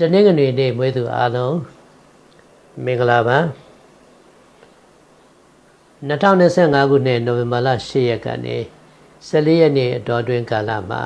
တနင်္ဂနွေနေ့မွေးသူအားလုံးမင်္ဂလာပါ2025ခုနှစ်နိုဝင်ဘာလ10ရက်ကနေ14ရက်နေ့အတော်တွင်ကာလမှာ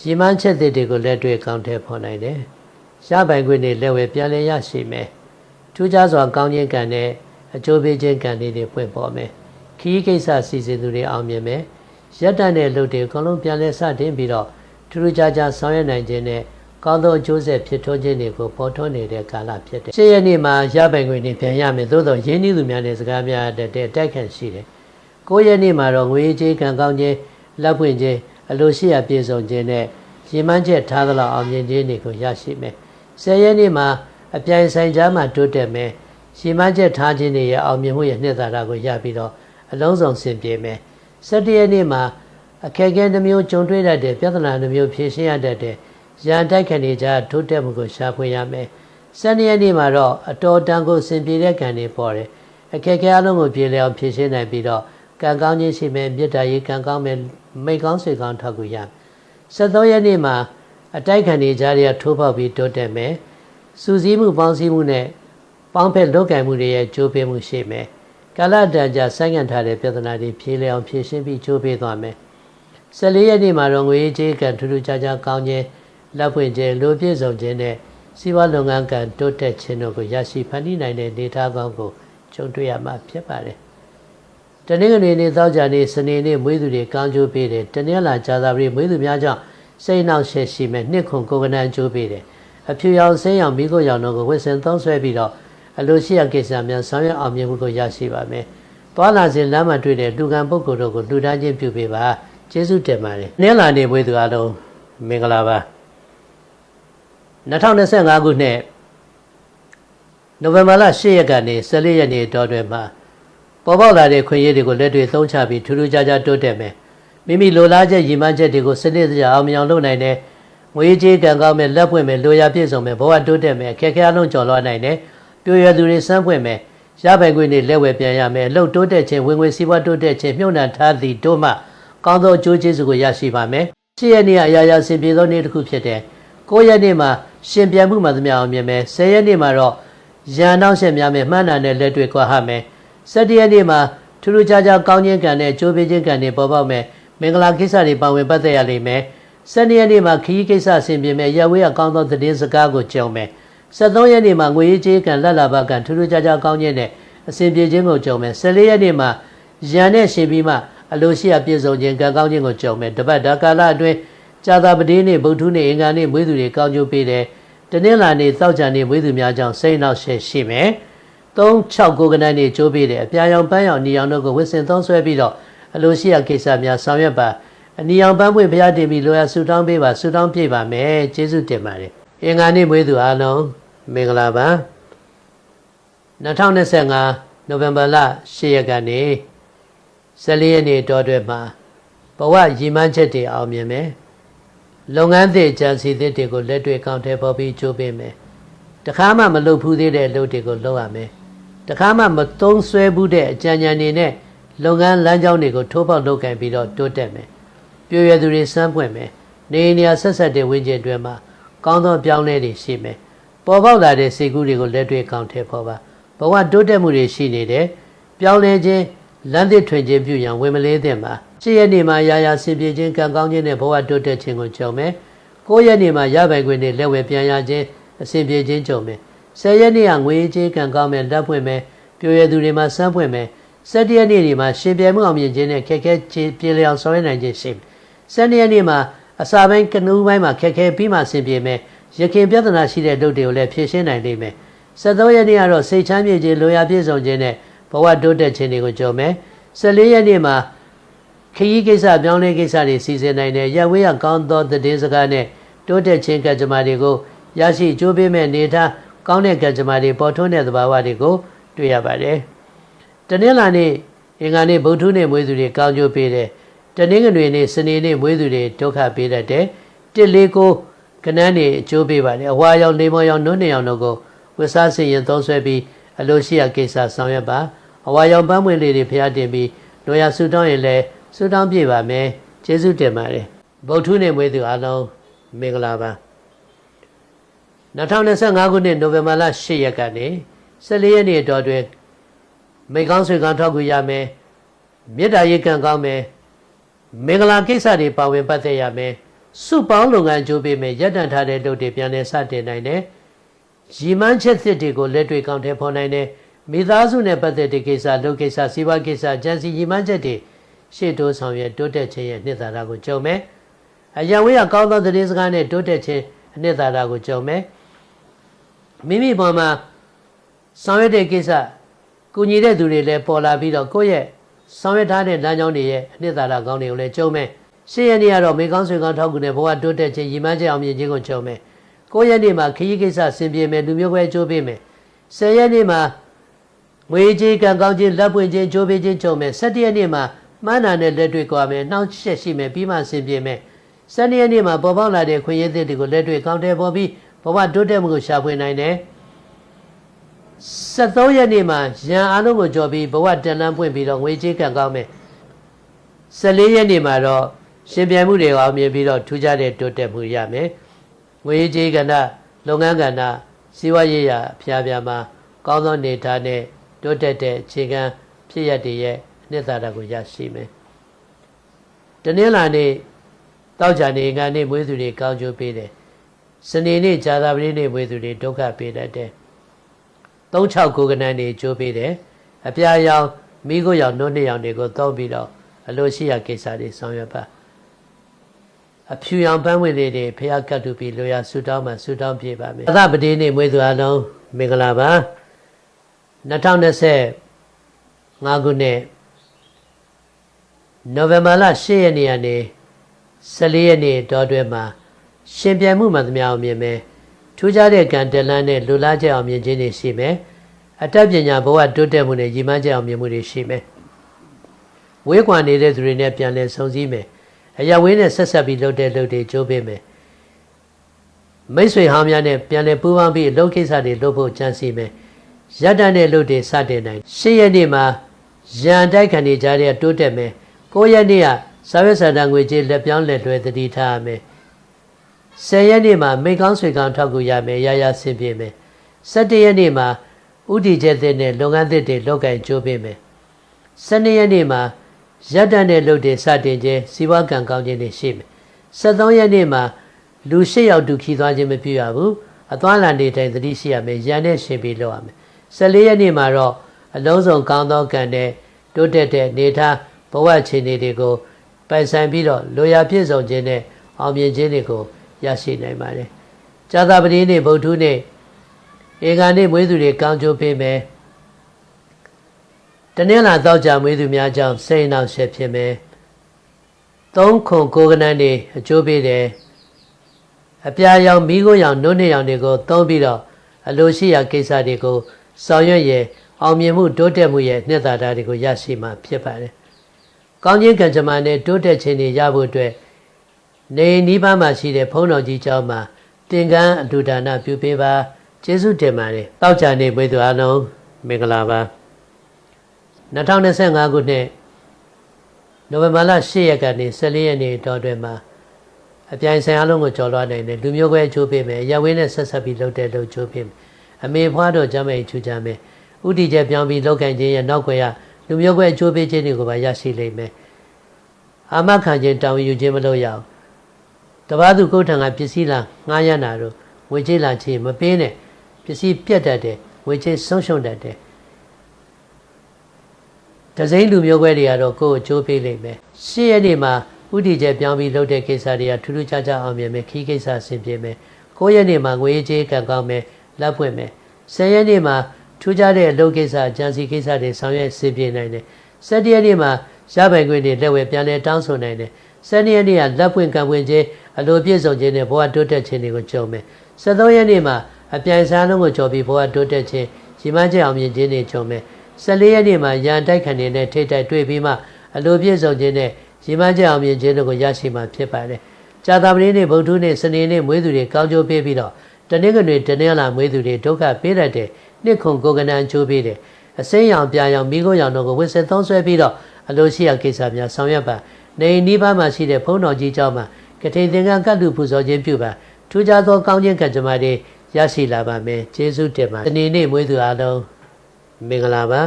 ရီမန်းချက်တွေကိုလက်တွေ့ကောင်းထဲဖော်နိုင်တယ်။ရပိုင်ခွင့်တွေလက်ဝဲပြန်လည်ရရှိမယ်။ထူးခြားစွာကောင်းခြင်းကံနဲ့အကျိုးပေးခြင်းကံတွေတွေပွင့်ပေါ်မယ်။ခီးကိစ္စစီစဉ်သူတွေအောင်မြင်မယ်။ရက်တန်တဲ့လူတွေအကုန်လုံးပြန်လည်စတင်ပြီးတော့ထူးထူးခြားခြားဆောင်ရွက်နိုင်ခြင်းနဲ့ ကောင်းသောအကျိုးဆက်ဖြစ်ထွန်းခြင်းတွေကိုပေါ်ထွန်းနေတဲ့ကာလဖြစ်တယ်။ရှေ့ရက်နေ့မှာရပိုင်ခွင့်တွေပြန်ရမယ်သို့တော့ရင်းနှီးသူများနဲ့စကားများတဲ့တိုက်ခန့်ရှိတယ်။ကိုရက်နေ့မှာတော့ငွေကြေးကံကောင်းခြင်းလက်ပွင့်ခြင်းအလိုရှိရာပြည့်စုံခြင်းနဲ့ရည်မှန်းချက်ထားသလောက်အောင်မြင်ခြင်းတွေကိုရရှိမယ်။ဆယ်ရက်နေ့မှာအပြိုင်ဆိုင်ကြားမှာတိုးတက်မယ်။ရည်မှန်းချက်ထားခြင်းတွေရဲ့အောင်မြင်မှုရဲ့နှစ်သာရကိုရပြီးတော့အလုံးစုံဆင်ပြေမယ်။၁၇ရက်နေ့မှာအခက်အခဲတစ်မျိုးကြုံတွေ့တတ်တဲ့ပြဿနာတစ်မျိုးဖြေရှင်းရတတ်တဲ့ ရန်တိုက်ခံနေကြထိုးတက်မှုကိုရှာဖွေရမယ်။စနေရက်နေ့မှာတော့အတော်တန်ကိုစင်ပြေတဲ့ကံတွေပေါ်တယ်။အခက်အခဲအလုံးကိုပြေလည်အောင်ဖြေရှင်းနိုင်ပြီးတော့ကံကောင်းခြင်းရှိမယ်မြတ်တာရေးကံကောင်းမယ်မိတ်ကောင်းဆွေကောင်းထောက်ကူရမယ်။73ရက်နေ့မှာအတိုက်ခံနေကြတဲ့ထိုးပေါက်ပြီးတိုးတက်မယ်။စူးစီးမှုပေါင်းစည်းမှုနဲ့ပေါင်းဖက်လုပ်ကံမှုတွေရဲ့ကြိုးပေးမှုရှိမယ်။ကာလတန်ကြာဆိုင်းငံ့ထားတဲ့ပြဿနာတွေဖြေလည်အောင်ဖြေရှင်းပြီးကြိုးပေးသွားမယ်။14ရက်နေ့မှာတော့ငွေကြေးကံထူးထူးခြားခြားကောင်းခြင်း လက်ဖွင့်ခြင်းလူပြည့်စုံခြင်းနဲ့စီးပွားလုပ်ငန်းကံတိုးတက်ခြင်းတို့ကိုရရှိဖန်တီးနိုင်တဲ့ဒေတာကောင်းကိုကြုံတွေ့ရမှာဖြစ်ပါတယ်။တနင်္ဂနွေနေ့သောကြာနေ့စနေနေ့မွေးသူတွေကောင်းကျိုးပေးတယ်။တနင်္လာကြာသပတေးမွေးသူများကြောင့်စိတ်နှောက်ရှက်ရှိမဲ့နှစ်ခွန်ကိုယ်ကနန်းကျိုးပေးတယ်။အဖြူရောင်ဆင်းရောင်မိခိုးရောင်တို့ကိုဝစ်စင်သုံးဆွဲပြီးတော့အလိုရှိရကိစ္စများဆောင်ရွက်အောင်မြင်မှုကိုရရှိပါမယ်။သွားလာစဉ်လမ်းမှာတွေ့တဲ့လူကံပုဂ္ဂိုလ်တို့ကိုလှူဒါန်းခြင်းပြုပေးပါ။ကျေးဇူးတင်ပါတယ်။နင်္လာနေ့မွေးသူအားလုံးမင်္ဂလာပါ။ 2025ခုနှစ်နိုဝင်ဘာလ10ရက်ကနေ14ရက်နေ့တောတွင်မှာပေါ်ပေါက်လာတဲ့ခွင့်ရည်တွေကိုလက်တွေသုံးချပြီးထူးထူးခြားခြားတိုးတက်မယ်မိမိလိုလားချက်ရည်မှန်းချက်တွေကိုစနစ်တကျအောင်မြင်အောင်လုပ်နိုင်တဲ့ငွေကြေးကံကောင်းမဲ့လက်ပွင့်မဲ့လိုရာပြည့်စုံမဲ့ဘဝတိုးတက်မဲ့အခက်အခဲအလုံးကျော်လွှားနိုင်တဲ့ပြည့်ရသူတွေစမ်းပွင့်မဲ့ရပိုင်ခွင့်တွေလက်ဝယ်ပြန်ရမယ်လှုပ်တိုးတက်ခြင်းဝင်ငွေစီးပွားတိုးတက်ခြင်းမြုပ်နှံထားသည့်တို့မှကောင်းသောအကျိုးကျေးဇူးကိုရရှိပါမယ်ရှေ့ရက်နေ့အရာရာဆင်ပြေသောနေ့တစ်ခုဖြစ်တဲ့9ရက်နေ့မှာ ရှင်ပြန်မှုမှသမျှအောင်မြင်မယ်10ရက်နေ့မှာတော့ရန်နောက်ဆက်များမယ်မှန်းတာနဲ့လက်တွေ့ကွာဟမယ်17ရက်နေ့မှာထူးထူးခြားခြားကောင်းခြင်းကံနဲ့ကြိုးပေးခြင်းကံတွေပေါ်ပေါက်မယ်မင်္ဂလာကိစ္စတွေပါဝင်ပတ်သက်ရလိမ့်မယ်12ရက်နေ့မှာခီးကိစ္စဆင်ပြေမယ်ရဝေးအကောင်းသောသတင်းစကားကိုကြုံမယ်73ရက်နေ့မှာငွေရေးကြေးကံလက်လာဘကံထူးထူးခြားခြားကောင်းခြင်းနဲ့အစဉ်ပြေခြင်းကိုကြုံမယ်14ရက်နေ့မှာရန်နဲ့ရှင်ပြီးမှအလိုရှိအပြည့်စုံခြင်းကံကောင်းခြင်းကိုကြုံမယ်တပတ်ဒါကာလအတွင်း ကြာသာပတိနေ့ဗုဒ္ဓနေ့အင်္ဂါနေ့မွေးသူတွေကောင်းကျိုးပေးတယ်တနင်္လာနေ့သောကြာနေ့မွေးသူများကြောင့်စိတ်နှောက်ရှက်ရှိမယ်3 6ကိုကနန်းနေ့ကျိုးပေးတယ်အပြာရောင်ပန်းရောင်နီရောင်တို့ကိုဝစ်စင်သုံးဆွဲပြီးတော့အလိုရှိရာကိစ္စများဆောင်ရွက်ပါအနီရောင်ပန်းပွင့်ဘုရားတင်ပြီးလိုရာဆူတောင်းပေးပါဆူတောင်းပြပါမယ်ကျေးဇူးတင်ပါတယ်အင်္ဂါနေ့မွေးသူအားလုံးမင်္ဂလာပါ2025နိုဝင်ဘာလ10ရက်ကနေ14ရက်နေ့တောတွဲမှာဘဝရည်မှန်းချက်တွေအောင်မြင်မယ် လုပ်ငန်းသစ်ကြံစီသစ်တွေကိုလက်တွေ့ကောင်းတဲ့ပေါ်ပြီးကြိုးပေးမယ်တခါမှမလုပ်ဘူးသေးတဲ့လုပ်တွေကိုလုပ်ရမယ်တခါမှမသုံးဆွဲဘူးတဲ့အကြံဉာဏ်တွေနဲ့လုပ်ငန်းလမ်းကြောင်းတွေကိုထိုးပေါက်လုပ်ကင်ပြီးတော့တိုးတက်မယ်ပြည့်ရသူတွေစမ်းပွင့်မယ်နေနေရာဆက်ဆက်တဲ့ဝိဉ္ဇဉ်တွေမှာကောင်းသောပြောင်းလဲတွေရှိမယ်ပေါ်ပေါက်လာတဲ့စိတ်ကူးတွေကိုလက်တွေ့ကောင်းတဲ့ပေါ်ပါဘဝတိုးတက်မှုတွေရှိနေတယ်ပြောင်းလဲခြင်းလမ်းသစ်ထွင်ခြင်းပြုရန်ဝင်မလေးသင့်ပါ ၈ရက်နေ့မှာရာရာဆင်ပြေခြင်းကံကောင်းခြင်းနဲ့ဘဝတိုးတက်ခြင်းကိုကြုံမယ်။၉ရက်နေ့မှာရပိုင်ခွင့်နဲ့လက်ဝယ်ပြန်ရခြင်းအဆင်ပြေခြင်းကြုံမယ်။၁၀ရက်နေ့ကငွေချင်းကံကောင်းမယ်လက်ဖွင့်မယ်ပြိုရသူတွေမှာစမ်းဖွင့်မယ်၁၁ရက်နေ့တွေမှာရှင်ပြိုင်မှုအောင်မြင်ခြင်းနဲ့ခက်ခဲခြင်းပြေလျောင်ဆောင်ရွက်နိုင်ခြင်းရှိမယ်။၁၂ရက်နေ့မှာအစာပိုင်းကနူးပိုင်းမှာခက်ခဲပြီးမှဆင်ပြေမယ်။ရခင်ပြဿနာရှိတဲ့လုပ်တွေကိုလည်းဖြေရှင်းနိုင်နိုင်မယ်။13ရက်နေ့ကတော့စိတ်ချမ်းမြေ့ခြင်းလိုရာပြည့်စုံခြင်းနဲ့ဘဝတိုးတက်ခြင်းတွေကိုကြုံမယ်14ရက်နေ့မှာ ခရီးကိစ္စပြောင်းလဲကိစ္စတွေစီစဉ်နိုင်တဲ့ရဝေးရကောင်းသောသတင်းစကားနဲ့တိုးတက်ခြင်းကကြမ္မာတွေကိုရရှိကြိုးပေးမဲ့နေထားကောင်းတဲ့ကကြမ္မာတွေပေါ်ထွန်းတဲ့သဘာဝတွေကိုတွေ့ရပါတယ်။တနင်္လာနေ့အင်္ဂါနေ့ဗုဒ္ဓနေ့မွေးသူတွေကောင်းကျိုးပေးတယ်။တနင်္ဂနွေနေ့စနေနေ့မွေးသူတွေဒုက္ခပေးတတ်တယ်။တစ်လေးကိုကနန်းနေအကျိုးပေးပါတယ်။အဝါရောင်နေမောရောင်နုံးနေရောင်တို့ကိုဝစ်စားစင်ရင်သုံးဆွဲပြီးအလိုရှိရာကိစ္စဆောင်ရွက်ပါ။အဝါရောင်ပန်းမွေလေးတွေဖျားတင်ပြီးလိုရာဆူတောင်းရင်လည်း ဆုတောင်းပြပါမယ်ကျေးဇူးတင်ပါတယ်ဗုဒ္ဓနဲ့မွေးသူအားလုံးမင်္ဂလာပါရ2025ခုနှစ်နိုဝင်ဘာလ10ရက်ကနေ14ရက်နေ့အတော်တွင်မိကောင်းဆွေကောင်းထောက်ကူရမယ်မေတ္တာရိတ်ကံကောင်းမယ်မင်္ဂလာကိစ္စတွေပါဝင်ပတ်သက်ရမယ်စုပေါင်းလုပ်ငန်းကြိုးပေးမယ်ရပ်တန့်ထားတဲ့လုပ်တွေပြန်လည်စတင်နိုင်တယ်ရီမန်းချက်သစ်တွေကိုလက်တွေ့ကောင်းထဲပေါ်နိုင်တယ်မိသားစုနဲ့ပတ်သက်တဲ့ကိစ္စလုပ်ကိစ္စစီးပွားကိစ္စဂျန်စီရီမန်းချက်တွေ ရှေ့တိုးဆောင်ရွက်တိုးတက်ခြင်းရဲ့နှစ်သာရကိုကြုံမယ်အရန်ဝေးကကောင်းသောသတင်းစကားနဲ့တိုးတက်ခြင်းအနှစ်သာရကိုကြုံမယ်မိမိပေါ်မှာဆောင်ရွက်တဲ့ကိစ္စကူညီတဲ့သူတွေလည်းပေါ်လာပြီးတော့ကိုယ့်ရဲ့ဆောင်ရွက်ထားတဲ့လမ်းကြောင်းတွေရဲ့အနှစ်သာရကောင်းတွေကိုလည်းကြုံမယ်ရှေ့ရက်နေ့ကတော့မေကောင်းဆွေကောင်းထောက်ကူနဲ့ဘဝတိုးတက်ခြင်းရည်မှန်းချက်အောင်မြင်ခြင်းကိုကြုံမယ်ကိုယ့်ရက်နေ့မှာခရီးကိစ္စဆင်ပြေမယ်လူမျိုးခွဲကြိုးပေးမယ်ဆယ်ရက်နေ့မှာငွေကြေးကံကောင်းခြင်းလက်ပွင့်ခြင်းကြိုးပေးခြင်းကြုံမယ်၁၇ရက်နေ့မှာ မှန်းနာနဲ့လက်တွေ့ကြွားမယ်နှောင့်ယှက်ရှိမယ်ပြီးမှဆင်ပြေမယ်၁၂ရက်နေ့မှာပေါ်ပေါက်လာတဲ့ခွင့်ရည်သစ်တွေကိုလက်တွေ့ကောင်းတယ်ပေါ်ပြီးဘဝတိုးတက်မှုကိုရှာဖွေနိုင်တယ်73ရက်နေ့မှာရန်အားလုံးကိုကြော်ပြီးဘဝတန်လန်းပွင့်ပြီးတော့ငွေကြေးကံကောင်းမယ်14ရက်နေ့မှာတော့ရှင်ပြိုင်မှုတွေအောင်မြင်ပြီးတော့ထူးခြားတဲ့တိုးတက်မှုရမယ်ငွေကြေးကဏ္ဍလုပ်ငန်းကဏ္ဍစီးပွားရေးရာဖျားဖျားမှာကောင်းသောနေထားနဲ့တိုးတက်တဲ့အခြေခံဖြစ်ရတဲ့ရဲ့အ နှစ်သာရကိုရရှိမယ်တနင်္လာနေ့တောက်ကြနေငါနေ့မွေးသူတွေကောင်းကျိုးပေးတယ်စနေနေ့ဇာတာပတိနေ့မွေးသူတွေဒုက္ခပေးတတ်တယ်36ကိုကနန်းတွေကျိုးပေးတယ်အပြာရောင်မိကိုရောင်နှုတ်နှစ်ရောင်တွေကိုသုံးပြီးတော့အလိုရှိရာကိစ္စတွေဆောင်ရွက်ပါအဖြူရောင်ပန်းဝင်လေးတွေဖះကတ်တူပြီးလိုရာဆူတောင်းမှဆူတောင်းပြပါမယ်အသပတိနေ့မွေးသူအလုံးမင်္ဂလာပါ2025ခုနှစ် နိုဝင်ဘာလ10ရက်နေ့ကနေ14ရက်နေ့တောတွဲမှာရှင်ပြိုင်မှုမှသမျှအောင်မြင်မယ်ထူးခြားတဲ့ကံတလန်းနဲ့လူလားချက်အောင်မြင်ခြင်းတွေရှိမယ်အတတ်ပညာဘဝတိုးတက်မှုနဲ့ရည်မှန်းချက်အောင်မြင်မှုတွေရှိမယ်ဝေးကွာနေတဲ့သူတွေနဲ့ပြန်လည်ဆုံစည်းမယ်အရာဝေးနဲ့ဆက်ဆက်ပြီးလုပ်တဲ့လုပ်တွေကြိုးပေးမယ်မိတ်ဆွေဟောင်းများနဲ့ပြန်လည်ပူးပေါင်းပြီးအလုပ်ကိစ္စတွေလုပ်ဖို့ကြံစည်မယ်ရတ္တနဲ့လုပ်တွေစတင်နိုင်ရှေ့ရက်နေ့မှာရန်တိုက်ခံနေကြတဲ့တိုးတက်မယ် ကိုရက်နေ့ကစာရွက်စာတမ်းငွေကြေးလက်ပြောင်းလက်လွှဲတတိထားရမယ်10ရက်နေ့မှာမိကောင်းဆွေကောင်းထောက်ကူရမယ်ရရဆင်ပြေမယ်17ရက်နေ့မှာဥတီချက်သစ်နဲ့လုပ်ငန်းသစ်တွေလုပ်ကင်ကြိုးပေးမယ်12ရက်နေ့မှာရပ်တန့်တဲ့လုပ်တွေစတင်ခြင်းစီးပွားကံကောင်းခြင်းတွေရှိမယ်73ရက်နေ့မှာလူ၈ယောက်တူခီသွားခြင်းမပြုရဘူးအသွားလန်တွေတိုင်သတိရှိရမယ်ရန်နဲ့ရှင်ပြီးလုပ်ရမယ်14ရက်နေ့မှာတော့အလုံးစုံကောင်းသောကံနဲ့တိုးတက်တဲ့နေထား ဘဝအခြေအနေတွေကိုပိုင်ဆိုင်ပြီးတော့လိုရာပြည့်စုံခြင်းနဲ့အောင်မြင်ခြင်းတွေကိုရရှိနိုင်ပါတယ်။ဇာတာပတိနေ့ဗုဒ္ဓနေ့ဧကနေ့မွေးသူတွေကောင်းကျိုးပေးမယ်။တနင်္လာတောက်ကြမွေးသူများကြောင့်စိတ်နှောက်ရှက်ဖြစ်မယ်။သုံးခုကိုကနန်းတွေအကျိုးပေးတယ်။အပြာရောင်မိခိုးရောင်နှုတ်နှစ်ရောင်တွေကိုသုံးပြီးတော့အလိုရှိရာကိစ္စတွေကိုဆောင်ရွက်ရအောင်မြင်မှုတိုးတက်မှုရဲ့နှစ်သာရတွေကိုရရှိမှဖြစ်ပါတယ်။ ကောင်းခြင်းကံကြမ္မာနဲ့တိုးတက်ခြင်းတွေရဖို့အတွက်နေနီးပါးမှာရှိတဲ့ဘုန်းတော်ကြီးကျောင်းမှာသင်္ကန်းအလှူဒါနပြုပေးပါကျေးဇူးတင်ပါတယ်တောက်ချာနေပွေသူအားလုံးမင်္ဂလာပါ2025ခုနှစ်နိုဝင်ဘာလ10ရက်ကနေ14ရက်နေ့တောအတွင်းမှာအပြိုင်ဆိုင်အားလုံးကိုကြော်လွှားနိုင်တယ်လူမျိုးခွဲအချိုးပေးမယ်ရဝင်းနဲ့ဆက်ဆက်ပြီးလုပ်တဲ့လုပ်ချိုးပေးမယ်အမေဖွားတော်ကြမ်းမဲ့ချူကြမယ်ဥတီချက်ပြောင်းပြီးလောက်ကန်ခြင်းရဲ့နောက်ွယ်ရ လူမျိုးခွဲအချိုးပေးခြင်းတွေကိုပါရရှိလိမ့်မယ်အာမခံခြင်းတောင်းယူခြင်းမလုပ်ရအောင်တပားသူကိုယ်ထံကပစ္စည်းလာငှားရနာတို့ဝေချေလာချေမပေးနဲ့ပစ္စည်းပြတ်တတ်တယ်ဝေချေဆုံးရှုံးတတ်တယ်တစိမ့်လူမျိုးခွဲတွေကတော့ကိုယ်အကျိုးပေးလိမ့်မယ်ရှေ့ရက်နေ့မှာဥတီကျပြောင်းပြီးလုပ်တဲ့ကိစ္စတွေကထူးထူးခြားခြားအောင်မြင်မယ်ခီးကိစ္စဆင်ပြေမယ်ကိုရက်နေ့မှာငွေကြေးကံကောင်းမယ်လက်ပွင့်မယ်ဆယ်ရက်နေ့မှာ ထူးခြားတဲ့အလုပ်ကိစ္စဂျန်စီကိစ္စတွေဆောင်ရွက်ဆင်ပြေနိုင်တယ်ဆယ်တရက်နေ့မှာရပိုင်ခွင့်တွေလက်ဝဲပြန်လဲတောင်းဆိုနိုင်တယ်ဆယ်နှစ်ရက်နေ့ကလက်ပွင့်ကံပွင့်ခြင်းအလိုပြည့်စုံခြင်းနဲ့ဘဝတိုးတက်ခြင်းတွေကိုကြုံမယ်။73ရက်နေ့မှာအပြိုင်စားလုံးကိုကြော်ပြီးဘဝတိုးတက်ခြင်းရည်မှန်းချက်အောင်မြင်ခြင်းတွေကြုံမယ်။14ရက်နေ့မှာရန်တိုက်ခံနေတဲ့ထိတ်တိုက်တွေ့ပြီးမှအလိုပြည့်စုံခြင်းနဲ့ရည်မှန်းချက်အောင်မြင်ခြင်းတို့ကိုရရှိမှဖြစ်ပါတယ်။ကြာသပတေးနေ့ဗုဒ္ဓနေ့စနေနေ့မွေးသူတွေကောင်းကျိုးပေးပြီးတော့တနင်္ဂနွေတနင်္လာမွေးသူတွေဒုက္ခပေးတတ်တယ်။ နှစ်ခုကိုကနန်ချိုးပေးတယ်။အစိမ်းရောင်ပြာရောင်မိခိုးရောင်တို့ကိုဝစ်စစ်သုံးဆွဲပြီးတော့အလိုရှိရာကိစ္စများဆောင်ရွက်ပါနေနီးပါးမှာရှိတဲ့ဘုန်းတော်ကြီးเจ้าမှာကထိန်သင်္ကန်းကတ်လူပူဇော်ခြင်းပြုပါထူးခြားသောကောင်းခြင်းကံကြမ္မာတွေရ ရရှိလာပါမယ်ကျေးဇူးတင်ပါတနေ့နေ့မွေးသူအားလုံးမင်္ဂလာပါ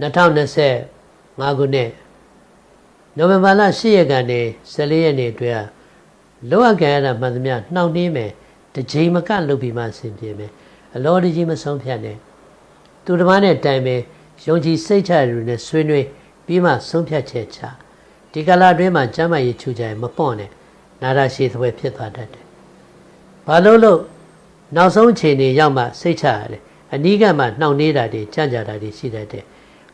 2025ခုနှစ်နိုဝင်ဘာလ10ရက်ကနေ14ရက်နေ့အတွင်းလောအပ်ကြရတာမှန်သမျှနှောင့်နှေးမယ် တစ်ချိန်မကလုပ်ပြီးမှဆင်ပြေမယ်အလောတကြီးမဆုံးဖြတ်နဲ့သူတစ်ပါးနဲ့တိုင်ပင်ယုံကြည်စိတ်ချရည်နဲ့ဆွေးနွေးပြီးမှဆုံးဖြတ်ချက်ချဒီကလာအတွင်းမှာကျမ်းမာရေးချူကြရင်မပေါ့နဲ့နာရရှိသွဲဖြစ်သွားတတ်တယ်ဘာလို့လို့နောက်ဆုံးအချိန်တွေရောက်မှစိတ်ချရတယ်အနီးကမှနှောင့်နှေးတာတွေကြံ့ကြာတာတွေရှိတတ်တယ်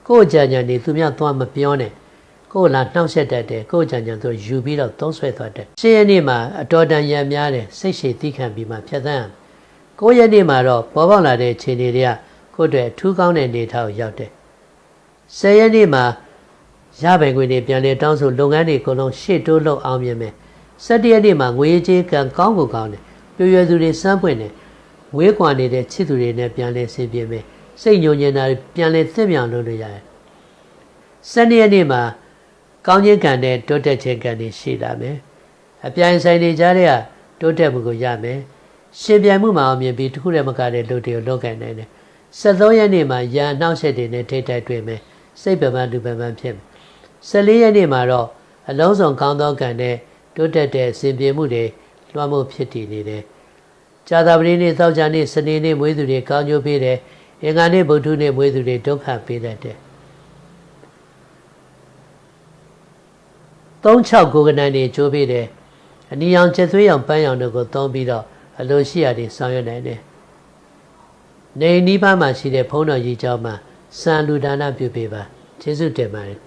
ကိုယ့်ကြံကြံနေသူများသွားမပြောနဲ့ ကိုယ်လာနှောက်ရက်တတ်တယ်ကိုယ့်ကြံကြံသူယူပြီးတော့သုံးဆွဲသွားတယ်ရှင်းရက်နေ့မှာအတော်တန်ရံများတယ်စိတ်ရှည်သီးခံပြီးမှဖြတ်သန်းကိုယ့်ရက်နေ့မှာတော့ပေါ်ပေါက်လာတဲ့ခြေနေတွေကကိုယ့်အတွက်အထူးကောင်းတဲ့နေထားကိုရောက်တယ်ဆယ်ရက်နေ့မှာရပိုင်ခွင့်တွေပြန်လေတောင်းဆိုလုပ်ငန်းတွေအကုန်လုံးရှေ့တိုးလုပ်အောင်မြင်မယ်၁၇ရက်နေ့မှာငွေကြေးကံကောင်းကိုကောင်းတယ်ပြွေရွယ်သူတွေစမ်းပွင့်တယ်ဝေးကွာနေတဲ့ချစ်သူတွေနဲ့ပြန်လဲဆင်ပြေမယ်စိတ်ညှို့ညင်တာတွေပြန်လဲသင့်မြောင်လုပ်လို့ရတယ်၁၂ရက်နေ့မှာ ကောင်းခြင်းကံနဲ့တိုးတက်ခြင်းကံတွေရှိလာမယ်အပြိုင်ဆိုင်တွေကြားတဲ့ကတိုးတက်မှုကိုရမယ်ရှင်ပြိုင်မှုမှာအောင်မြင်ပြီးတစ်ခုတည်းမကတဲ့လူတွေကိုလောက်ကန်နိုင်တယ်73ရက်နေ့မှာရန်နှောက်ရက်တွေနဲ့ထိတ်တိုက်တွေ့မယ်စိတ်ပပန်းလူပပန်းဖြစ်မယ်14ရက်နေ့မှာတော့အလုံးစုံကောင်းသောကံနဲ့တိုးတက်တဲ့အစဉ်ပြေမှုတွေလွှမ်းမိုးဖြစ်တည်နေတယ်ကြာသပတေးနေ့သောကြာနေ့စနေနေ့မွေးသူတွေကောင်းကျိုးပေးတယ်အင်္ဂါနေ့ဗုဒ္ဓနေ့မွေးသူတွေဒုက္ခပေးတတ်တယ် 36ကိုကနန်တွေချိုးပေးတယ်အနီရောင်ချက်သွေးရောင်ပန်းရောင်တို့ကိုသုံးပြီးတော့အလိုရှိရာတွေဆောင်ရွက်နိုင်တယ်နေနီးပါးမှာရှိတဲ့ဘုန်းတော်ကြီးကျောင်းမှာစံလူဒါနပြုပေးပါကျေးဇူးတင်ပါတယ်